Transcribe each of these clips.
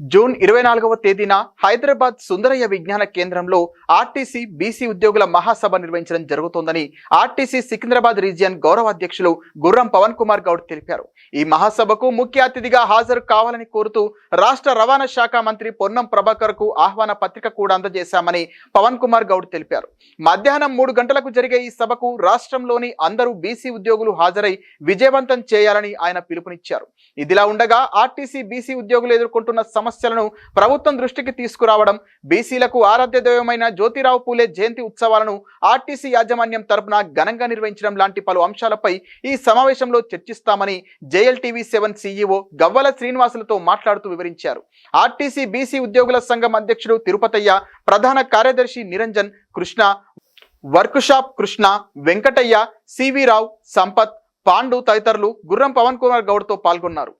June ఇరవై నాలుగవ తేదీన హైదరాబాద్ సుందరయ్య విజ్ఞాన కేంద్రంలో ఆర్టీసీ బీసీ ఉద్యోగుల మహాసభ నిర్వహించడం జరుగుతోందని ఆర్టీసీ సికింద్రాబాద్ రీజియన్ గౌరవ అధ్యక్షులు గుర్రం పవన్ కుమార్ గౌడ్ తెలిపారు. ఈ మహాసభకు ముఖ్య అతిథిగా హాజరు కావాలని కోరుతూ రాష్ట్ర రవాణా శాఖ మంత్రి పొన్నం ప్రభాకర్కు ఆహ్వాన పత్రిక కూడా అందజేశామని పవన్ కుమార్ గౌడ్ తెలిపారు. మధ్యాహ్నం మూడు గంటలకు జరిగే ఈ సభకు రాష్ట్రంలోని అందరూ బీసీ ఉద్యోగులు హాజరై విజయవంతం చేయాలని ఆయన పిలుపునిచ్చారు. ఇదిలా ఉండగా ఆర్టీసీ బీసీ ఉద్యోగులు ఎదుర్కొంటున్న సమస్యలను ప్రభుత్వం దృష్టికి తీసుకురావడం బీసీలకు ఆరాధ్య దైవమైన జ్యోతిరావు పూలే జయంతి ఉత్సవాలను ఆర్టీసీ యాజమాన్యం తరపున ఘనంగా నిర్వహించడం లాంటి పలు అంశాలపై ఈ సమావేశంలో చర్చిస్తామని జేఎల్టీవీ సెవెన్ సీఈఓ గవ్వల శ్రీనివాసులతో మాట్లాడుతూ వివరించారు. ఆర్టీసీ బీసీ ఉద్యోగుల సంఘం అధ్యక్షుడు తిరుపతయ్య ప్రధాన కార్యదర్శి నిరంజన్ కృష్ణ వర్క్షాప్ కృష్ణ వెంకటయ్య సివి రావు సంపత్ పాండు తదితరులు గుర్రం పవన్ కుమార్ గౌడ్తో పాల్గొన్నారు.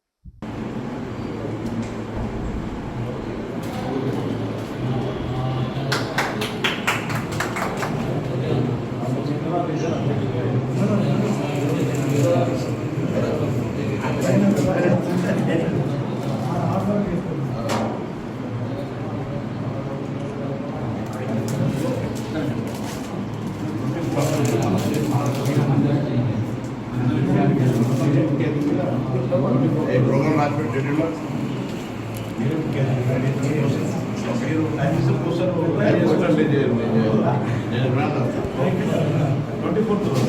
प्रोग्राम आज पर शेड्यूल ट्वेंटी फोर्थ